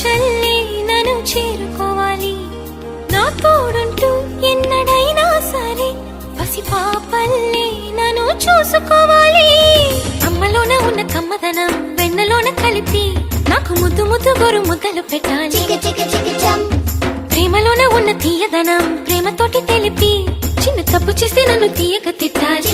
చల్లి నన్ను చేరుకోవాలి. నా తోడుంటూ ఎన్నడైనా సరే పసి పాపల్ని నన్ను చూసుకోవాలి. అమ్మలోన ఉన్న కమ్మదనం వెన్నలోన కలిపి నాకు ముద్దు ముద్దు గొరు ముద్దలు పెట్టాలి. ప్రేమలోన ఉన్న తీయదనం ప్రేమతోటి తెలిపి చిన్న తప్పు చేస్తే నన్ను తీయక తిట్టాలి.